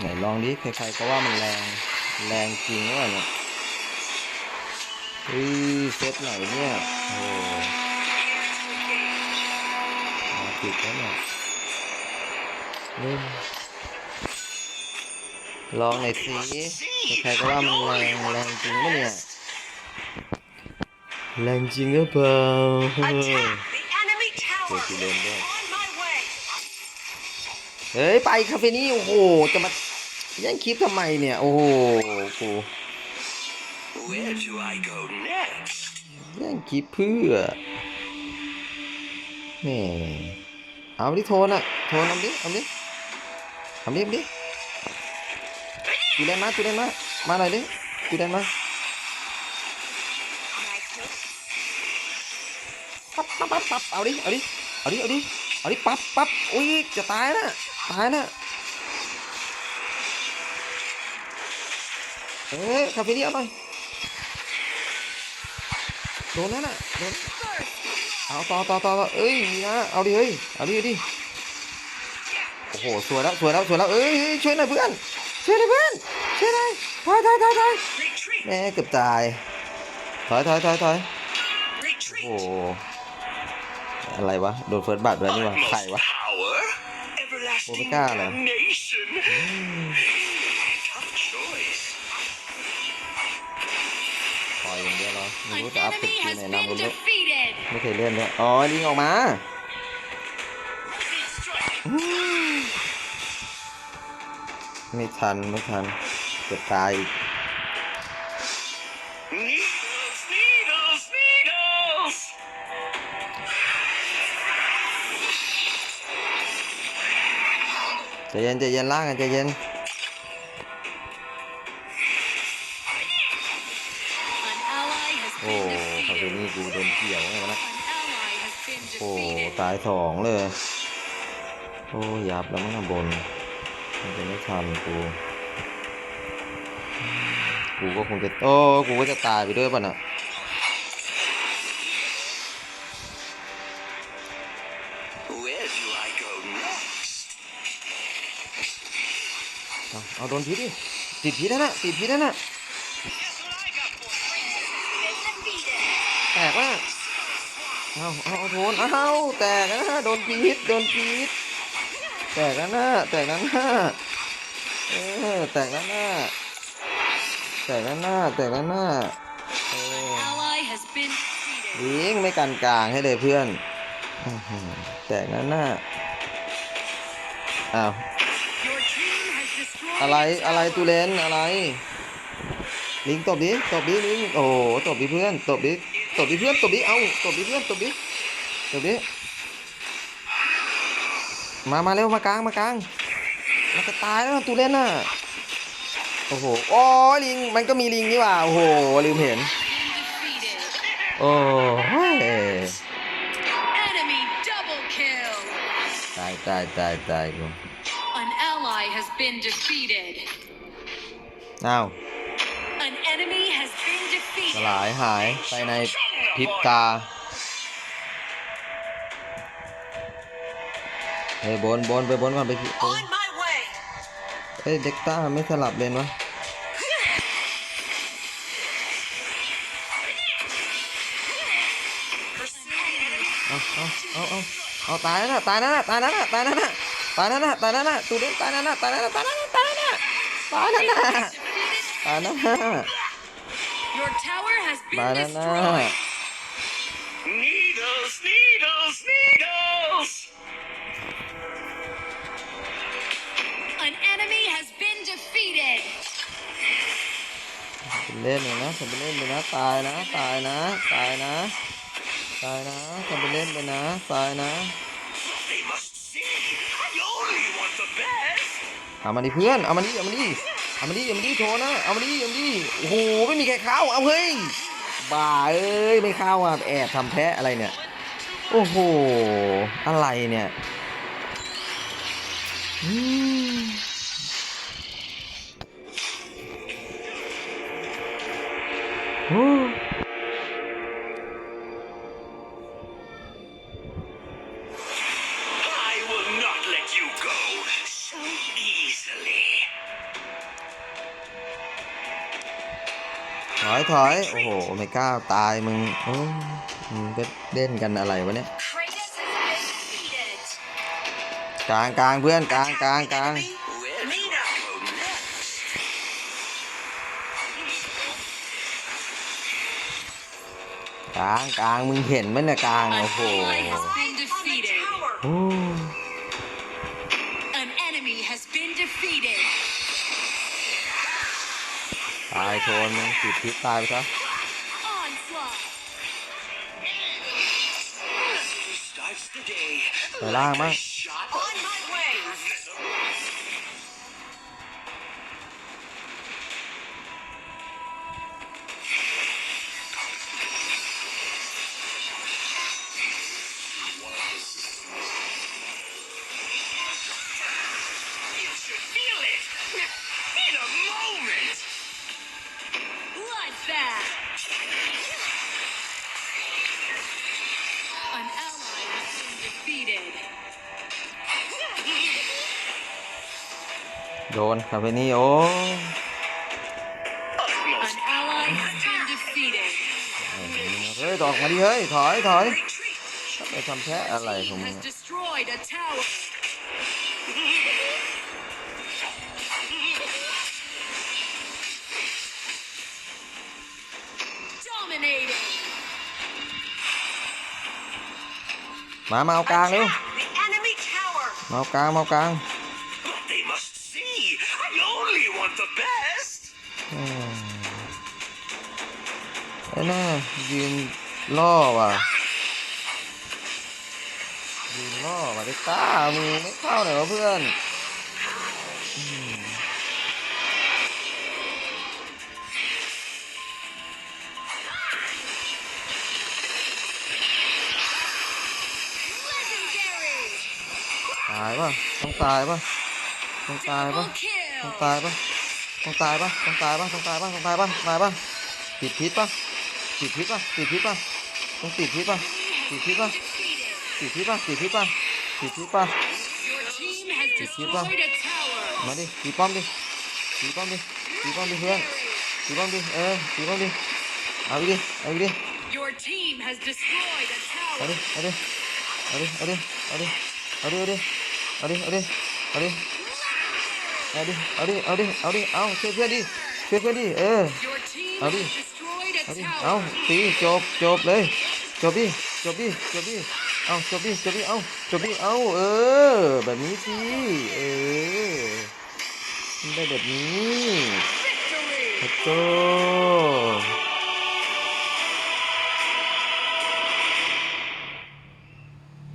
ไหนลองดิใครๆก็ว่ามันแรงแรงจริงวะเนี่ยเฮ้ยเซตไหนเนี่ยโอ้โหมาผิดแล้วเนี่ยเล่นลองหน่อยสิใครๆก็ว่ามันแรงแรงจริงปะเนี่ยแรงจริงหรือเปล่า Attack the enemy tower. Tôi chỉ lên thôi. On my way. เฮ้ยไปคาเฟนี่โอ้โหจะมาแย่งคลิปทำไมเนี่ย โอ้โหกู Where do I go next? แย่งคลิปเพื่อแหม่เอาดิโทนอะโทนเอาดิเอาดิเอาดิเอาดิตูเล่นมาตูเล่นมามาหน่อยดิตูเล่นมาปั๊บปั๊บปั๊บปั๊บเอาดิเอาดิเอาดิเอาดิเอาดิปั๊บปั๊บอุ้ยจะตายนะตายนะ เอ้คาเฟนี่เอาหน่อยโดนแล้วน่ะโดนเอาต่อต่อต่อเอ้ยมีนะเอาดิเฮ้ยเอาดิเอาดิโอ้โหสวยแล้วสวยแล้วสวยแล้วเอ้ยช่วยหน่อยเพื่อนช่วยหน่อยเพื่อนช่วยหน่อยถอยถอยถอยถอยแม่เกือบตายถอยถอยถอยถอยโอ้โหอะไรวะโดนเฟิร์สบัตรด้วยนี่วะใครวะ power? Everlasting Omega là- damnation! Tough ไม่ An รู้จะอัพส enemy กิล has ไหนนำ been บนรถ defeated. ไม่เคยเล่นด้วยอ๋อลิงออกมาอืมไม่ทันไม่ทันเกือบตายอีก Needles, needles, needles! ใจเย็นใจเย็นล่างกันใจเย็น been คาเฟ defeated. นี่กูโดนเกี่ยวไงวะนะ An ally has been โอ้ defeated. ตายสองเลย โอ้ยับแล้วมั้งข้างบน มันจะไม่ทันกูอืมกูก็คงจะโอ้กูก็จะตายไปด้วยป่ะน่ะ Where do I go next? เอาเอาโดนพิษดิติดพิษแล้วน่ะติดพิษแล้วน่ะ แตกว่ะเอาเอาเอาโทนเอาแตกแล้วนะโดนพิษโดนพิษแตกแล้วนะแตกแล้วนะเออแตกแล้วนะแตกแล้วนะแตกแล้วนะเออ Ally has been defeated. ยิงไม่กันกลางให้เลยเพื่อนอื้อหือแตกแล้วนะอ้าว Your team has destroyed อะไร a อะไร tower. ตูเลนอะไร ลิงตบดิตบดิลิงโอ้โหตบดิเพื่อนตบดิ ตบดิเพื่อนตบดิเอ้าตบดิเพื่อนตบดิตบดิมามาเร็วมากลางมากลางมันจะตายแล้วตูเลนน่ะโอ้โหโอ้ยลิงมันก็มีลิงนี่หว่าโอ้โหลืมเห็น Been defeated. โอ้ย Enemy double kill. ตายตายตายตายกู An ally has been defeated. อ้าว An enemy has been ส defeated. ลายหายไปในพริบตาเฮ้ยบนบนไปบนก่อนไปที่เอ้ยเด็กต้าไม่สลับเลนวะเอาเอาเอาเอาเอาตายนะตายนะตายนะตายนะตายนะตายนะตูเล่นตายนะตายนะตายนะตายนะตายนะตายนะ tower has ตาย been แล้วนะ destroyed. Needles, needles, needles! An enemy has been defeated. เป็นเล่นเลยนะทำเป็นเล่นเลยนะตายนะตายนะตายนะตายนะทำเป็นเล่นไปนะตายนะ They must see! I only want the best! เอามาดิเพื่อนเอามาดิเอามาดิ เอามาดิเอามาดิโทรนะเอามาดิเอามาดิโอ้โหไม่มีใครเข้าเอาเฮ้ยบ้าเอ้ยไม่เข้าอะแอบทำแพ้อะไรเนี่ยโอ้โหอะไรเนี่ยอืม ถอย โอ้โหไม่กล้าตายมึงโอ้ยมึงไปเล่นกันอะไรวะเนี่ย Kratos has been defeated. กลางกลางเพื่อนกลางกลางกลาง Where do I go next? กลางกลางมึงเห็นไหมเนี่ยกลาง An โอ้โห ally has been On the defeated. tower. โอ้ An enemy has been defeated. ตายโทนมึงติดพิษตายไปซะไปล่างมั้ง ดนคาเฟนี่โอ้ Utmost An ally has been defeated. เฮ้ยดอกมาดิเฮ้ย ถอยถอย retreat. ไปทำแพ้อะไรของ Team มึง has destroyed a tower. Dominating. มา มาเอากลางเร็ว Attack the enemy tower. มาเอากลางมาเอากลาง ไอ้น่ายืนล่อว่ะ ยืนล่อมาได้ต้ามึงไม่เข้าหน่อยวะเพื่อนตายป่ะต้องตายป่ะต้องตายป่ะต้องตายป่ะ ต้องตายป่ะต้องตายป่ะต้องตายป่ะต้องตายป่ะตายป่ะติดพิษป่ะติดพิษป่ะติดพิษป่ะต้องติดพิษป่ะติดพิษป่ะ Defeated. ติดพิษป่ะติดพิษป่ะติดพิษป่ะ Your team has Keep destroyed up. a tower. มาดิตีป้อมดิตีป้อมดิตีป้อมดิเพื่อนตีป้อมดิเออตีป้อมดิเอาดิเอาดิ Your team has destroyed a เอาดิเอาดิเอาดิเอาดิเอาดิเอาดิเอาดิเอาดิเอาดิ เอาดิ เอาดิ เอาดิ เอาดิ เอาช่วยเพื่อนดิ ช่วยเพื่อนดิ เออ Your team Howdy. has destroyed a เอาดิ เอา tower. ตีจบ จบเลย จบดิ จบดิ จบดิ เอาจบดิ จบดิ เอาจบดิ เอาเออ แบบนี้สิ เออมันได้แบบนี้ Victory. โจ